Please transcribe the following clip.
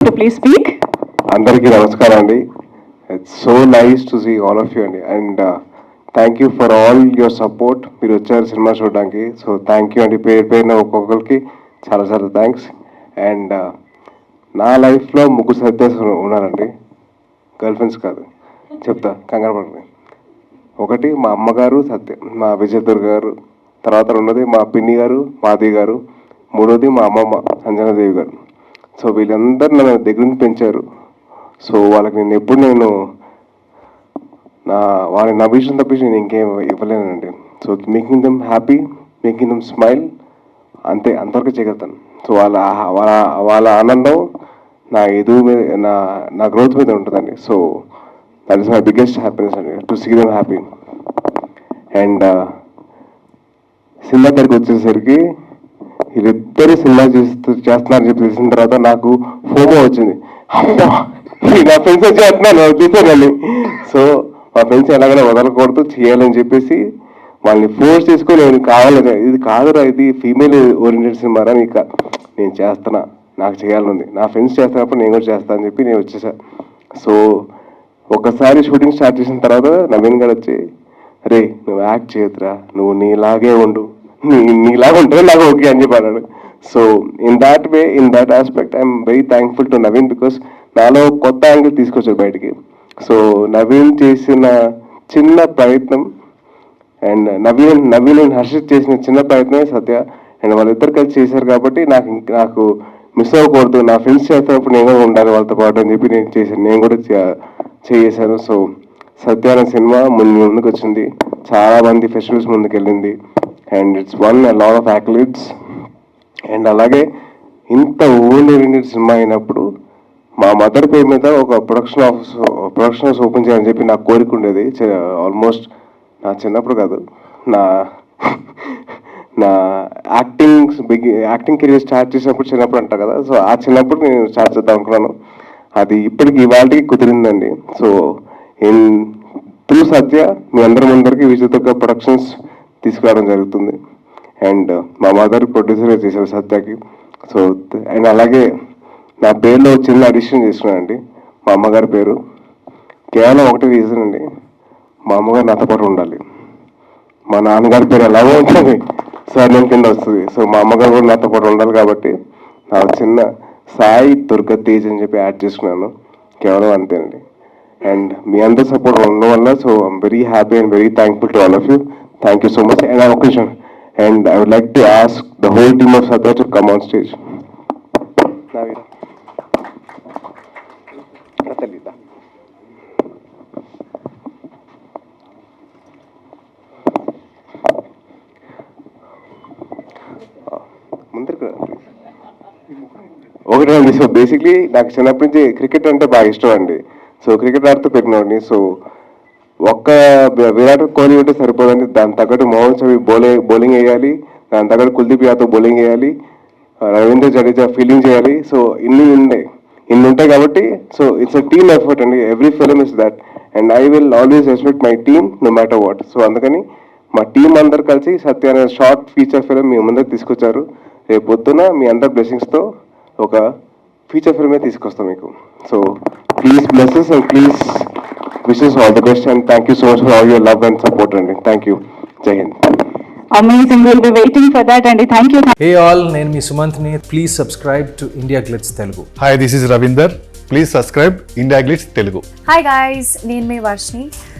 to అందరికీ నమస్కారం అండి it's so nice to see all of you అండి and thank you for all your support మీరు వచ్చారు సినిమా చూడడానికి. సో థ్యాంక్ యూ అండి. పేరు పేరున ఒక్కొక్కరికి చాలా చాలా థ్యాంక్స్ అండ్ uh, నా లైఫ్లో ముగ్గురు సత్యాస్ ఉన్నారండి. గర్ల్ ఫ్రెండ్స్ కాదు. చెప్తా కంగారు పడండి ఒకటి మా అమ్మగారు సత్య మా విజయదుర్గ గారు. తర్వాత ఉన్నది మా పిన్ని గారు మాది గారు. మూడోది మా అమ్మమ్మ సంజనాదేవి గారు. సో వీళ్ళందరూ నన్ను దగ్గర నుంచి పెంచారు. సో వాళ్ళకి నేను ఎప్పుడు నేను నా వాళ్ళని విషయం తప్పించి నేను ఇంకేం ఇవ్వలేనండి. So making them happy making them smile అంతే అంతవరకు చేయగలుగుతాను. సో వాళ్ళ వాళ్ళ వాళ్ళ ఆనందం నా ఎదుగు మీద నా నా గ్రోత్ మీద ఉంటుందండి. So that is my biggest happiness అండి. To see them happy and cinema దగ్గరికి వచ్చేసరికి వీరిద్దరు సినిమా చేస్తూ చేస్తున్నారని చెప్పి తెలిసిన తర్వాత నాకు ఫోమో వచ్చింది. అమ్మా, నా ఫ్రెండ్స్ చేస్తున్నాను వదిలేసానని సో మా ఫ్రెండ్స్ ఎలాగైనా వదలకూడదు చేయాలని చెప్పేసి వాళ్ళని ఫోర్స్ చేసుకొని నేను కావాలని ఇది కాదురా ఇది ఫీమేల్ ఓరియంటెడ్ సినిమా రా నీకు. నేను చేస్తున్నా నాకు చేయాలనుంది నా ఫ్రెండ్స్ చేస్తున్నప్పుడు నేను కూడా చేస్తాను అని చెప్పి నేను వచ్చేసా. సో ఒకసారి షూటింగ్ స్టార్ట్ చేసిన తర్వాత నవీన్ గారు వచ్చి రే నువ్వు యాక్ట్ చేయొద్దురా నువ్వు నీలాగే ఉండు. నీలాగా ఉంటే నాకు ఓకే అని చెప్పి అన్నాడు. So in that way in that aspect I'm very thankful to Naveen because నాలో కొత్త యాంగిల్ తీసుకొచ్చారు బయటికి. సో నవీన్ చేసిన చిన్న ప్రయత్నం అండ్ నవీన్ నవీన్ అండ్ హర్షిత్ చేసిన చిన్న ప్రయత్నమే సత్య. అండ్ వాళ్ళిద్దరు కలిసి చేశారు కాబట్టి నాకు నాకు మిస్ అవ్వకూడదు. నా ఫ్రెండ్స్ చేస్తున్నప్పుడు నేను కూడా ఉండాలి వాళ్ళతో పాటు అని చెప్పి నేను చేశాను. నేను కూడా చే- చేశాను సో సత్య అనే సినిమా ముందు ముందుకు వచ్చింది చాలా మంది festivals ముందుకెళ్ళింది. And it's one lot of accolades and అలాగే ఇంత ఓల్డ్ ఓరియంటెడ్ సినిమా అయినప్పుడు మా మదర్ పేరు మీద ఒక production office production house open చేయాలని చెప్పి నాకు కోరిక ఉండేది. ఆల్మోస్ట్ నా చిన్నప్పుడు కాదు. నా నా acting big acting career start చేసినప్పుడు చిన్నప్పుడు అంటారు కదా. సో ఆ చిన్నప్పుడు నేను స్టార్ట్ చేద్దాం అనుకున్నాను. అది ఇప్పటికి ఇవాళకి కుదిరిందండి. సో ఇన్ త్రూ సత్య మీ అందరి ముందరికి విజయదుర్గ ప్రొడక్షన్స్ తీసుకురావడం జరుగుతుంది. అండ్ uh, మా మదర్ ప్రొడ్యూసర్గా చేశారు సత్యకి. సో అండ్ అలాగే నా పేరులో చిన్న అడిషన్ చేసుకున్నానండి మా అమ్మగారి పేరు. కేవలం ఒకటి రీజన్ అండి. మా అమ్మగారు నాతో పాటు ఉండాలి. మా నాన్నగారి పేరు ఎలాగో ఉంటుంది. సర్నేమ్ కింద వస్తుంది. సో మా అమ్మగారు కూడా నాతో పాటు ఉండాలి కాబట్టి నాకు చిన్న సాయి దుర్గ తేజ్ అని చెప్పి యాడ్ చేసుకున్నాను. కేవలం అంతేనండి. అండ్ మీ అందరి సపోర్ట్ ఉండడం వల్ల so I'm very happy and very thankful to all of you thank you so much and ఒక విషయం and I would like to ask the whole team of Satya to come on stage ముందరికి. ఒకటే అండి so basically నాకు చిన్నప్పటి నుంచి cricket అంటే బాగా ఇష్టం అండి. సో క్రికెట్ ఆడుతూ పెరిగినవాడిని సో ఒక్క విరాట్ కోహ్లీ ఉంటే సరిపోదండి. దాని తగ్గట్టు మోహన్ చవి బౌలింగ్ బౌలింగ్ వేయాలి. దాని తగ్గట్టు కుల్దీప్ యాదవ్ బౌలింగ్ వేయాలి. రవీంద్ర జడేజా ఫీల్డింగ్ చేయాలి. సో ఇన్ని ఉన్నాయి. ఇన్ని ఉంటాయి కాబట్టి so it's a team effort అండి. Every film is that and I will always respect my team no matter what so అందుకని మా టీం అందరు కలిసి సత్య అనే షార్ట్ ఫీచర్ ఫిలిం మీ ముందర తీసుకొచ్చారు. రేపు పొద్దున మీ అందరి బ్లెస్సింగ్స్తో ఒక ఫీచర్ ఫిల్మే తీసుకొస్తాం మీకు. So please blesses and please wishes all the best and thank you so much for all your love and support అండి thank you Jai Hind Amazing. We'll be waiting for that. And thank you. Hey all నేను మీ సుమంత్ని. Please subscribe to India Glitz Telugu hi this is Ravinder please subscribe India Glitz Telugu hi guys నేను మీ Varshini